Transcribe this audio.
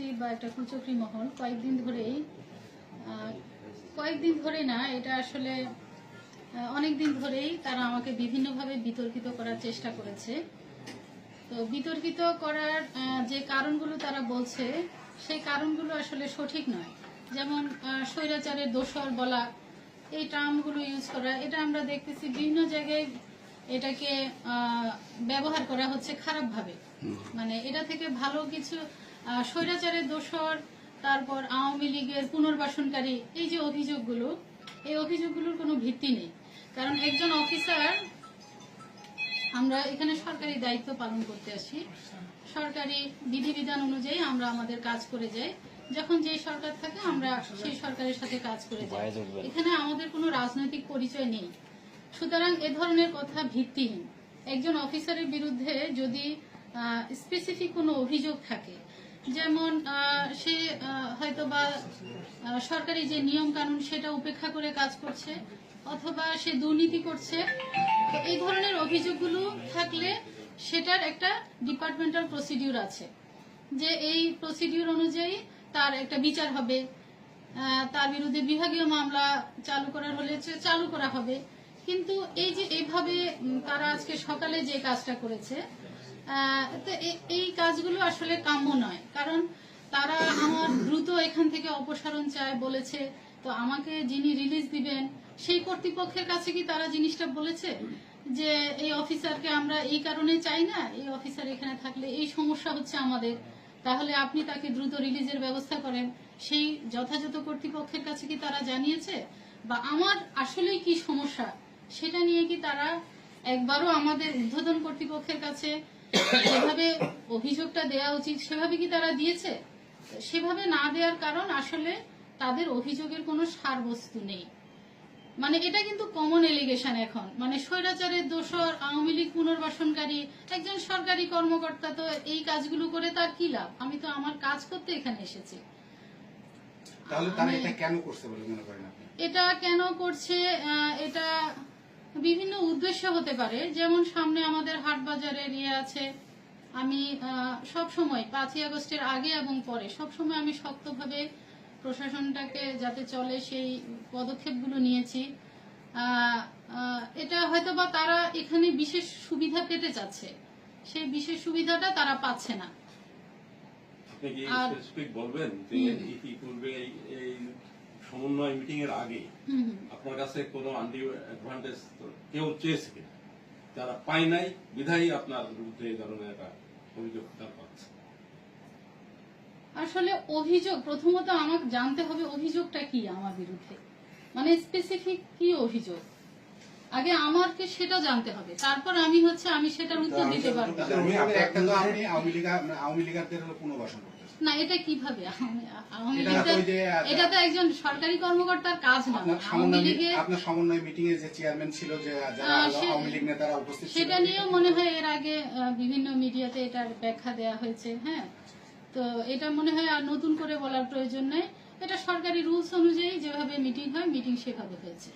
দেখতেছি বা একটা কুচকরি মহল কয়েকদিন ধরেই কয়েকদিন ধরে না এটা আসলে অনেক দিন ধরেই তারা আমাকে বিভিন্নভাবে বিতর্কিত করার চেষ্টা করেছে। তো বিতর্কিত করার যে কারণগুলো তারা বলছে সেই কারণগুলো আসলে সঠিক নয়। যেমন স্বৈরাচারের দোষর বলা এই টার্মগুলো ইউজ করা এটা আমরা দেখতেছি বিভিন্ন জায়গায় এটাকে ব্যবহার করা হচ্ছে খারাপভাবে। মানে এটা থেকে ভালো কিছু স্বৈরাচারের দোষর তারপর আওয়ামী লীগের পুনর্বাসনকারী এই যে অভিযোগগুলো এই অভিযোগগুলোর কোনো ভিত্তি নেই। কারণ একজন অফিসার আমরা এখানে সরকারি দায়িত্ব পালন করতে আসি। সরকারি বিধিবিধান অনুযায়ী আমরা আমাদের কাজ করে যাই। যখন যেই সরকার থাকে আমরা সেই সরকারের সাথে কাজ করে যাই। এখানে আমাদের কোনো রাজনৈতিক পরিচয় নেই। সুতরাং এ ধরনের কথা ভিত্তিহীন। একজন অফিসারের বিরুদ্ধে যদি স্পেসিফিক কোনো অভিযোগ থাকে যেমন সে হয়তো বা সরকারি যে নিয়ম কানুন সেটা উপেক্ষা করে কাজ করছে, অথবা সে দুর্নীতি করছে, তো এই ধরনের অভিযোগগুলো থাকলে সেটার একটা ডিপার্টমেন্টাল প্রসিডিউর আছে, যে এই প্রসিডিউর অনুযায়ী তার একটা বিচার হবে তার বিরুদ্ধে বিভাগীয় মামলা চালু করার হলে চালু করা হবে। কিন্তু এই যে এইভাবে তারা আজকে সকালে যে কাজটা করেছে তো এই কাজগুলো আসলে কাম্য নয়। কারণ তারা আমার দ্রুত এখান থেকে অপসারণ চায়, বলেছে, তো আমাকে যিনি রিলিজ দিবেন, সেই কর্তৃপক্ষের কাছে কি তারা জিনিসটা বলেছে? যে এই অফিসারকে আমরা এই কারণে চাই না? এই অফিসার এখানে থাকলে এই সমস্যা হচ্ছে আমাদের। তাহলে আপনি তাকে দ্রুত রিলিজের ব্যবস্থা করেন। সেই যথাযথ কর্তৃপক্ষের কাছে কি তারা জানিয়েছে? বা আমার আসলেই কি সমস্যা? সেটা নিয়ে কি তারা একবারও আমাদের ঊর্ধ্বতন কর্তৃপক্ষের কাছে যেভাবে অভিযোগটা দেওয়া উচিত সেভাবে কি তারা দিয়েছে? সেভাবে না দেওয়ার কারণ আসলে তাদের অভিযোগের কোনো সারবস্তু নেই। মানে এটা কিন্তু কমন এলিগেশন এখন। মানে স্বৈরাচারের দোষর আওয়ামী লীগ পুনর্বাসনকারী একজন সরকারি কর্মকর্তা তো এই কাজগুলো করে তার কি লাভ? আমি তো আমার কাজ করতে এখানে এসেছি। তাহলে তারা এটা কেন করছে বলে মনে করেন আপনি? এটা কেন করছে? এটা বিভিন্ন উদ্দেশ্য হতে পারে। যেমন সামনে আমাদের হাট বাজারের ইয়ে আছে আমি সব সময় পাঁচই আগস্টের আগে এবং পরে সব সময় আমি শক্তভাবে প্রশাসনটাকে যাতে চলে সেই পদক্ষেপগুলো নিয়েছি। এটা হয়তো বা তারা এখানে বিশেষ সুবিধা পেতে চাচ্ছে। সেই বিশেষ সুবিধাটা তারা পাচ্ছে না। বলবেন যে ইতিপূর্বে এই সমন্বয় মিটিং এর আগে আপনার কাছে কোনো আন্ডি অ্যাডভান্টেজ কেউ চেয়েছে কিনা যারা পায় নাই বিধায়ী আপনার বিরুদ্ধে এই ধরনের একটা অভিযোগ তার পাচ্ছে আসলে অভিযোগ প্রথমত আমাকে জানতে হবে অভিযোগটা কি আমার বিরুদ্ধে মানে স্পেসিফিক কি অভিযোগ আগে আমাকে সেটা জানতে হবে তারপর আমি হচ্ছে আমি সেটার উত্তর দিতে পারব আওয়ামী লীগ আওয়ামী লীগারদের পুনর্বাসন না এটা কীভাবে? এটা তো একজন সরকারি কর্মকর্তার কাজ না। আপনার সমন্বয় মিটিং এ যে চেয়ারম্যান ছিল যে যারা আহ, হলো সে- আওয়ামী লীগ নেতারা উপস্থিত সেটা নিয়েও মনে হয় এর আগে বিভিন্ন মিডিয়াতে এটার ব্যাখ্যা দেওয়া হয়েছে হ্যাঁ? তো এটা মনে হয় আর নতুন করে বলার প্রয়োজন নেই। এটা সরকারি রুলস অনুযায়ী যেভাবে মিটিং হয় মিটিং সেভাবে হয়েছে।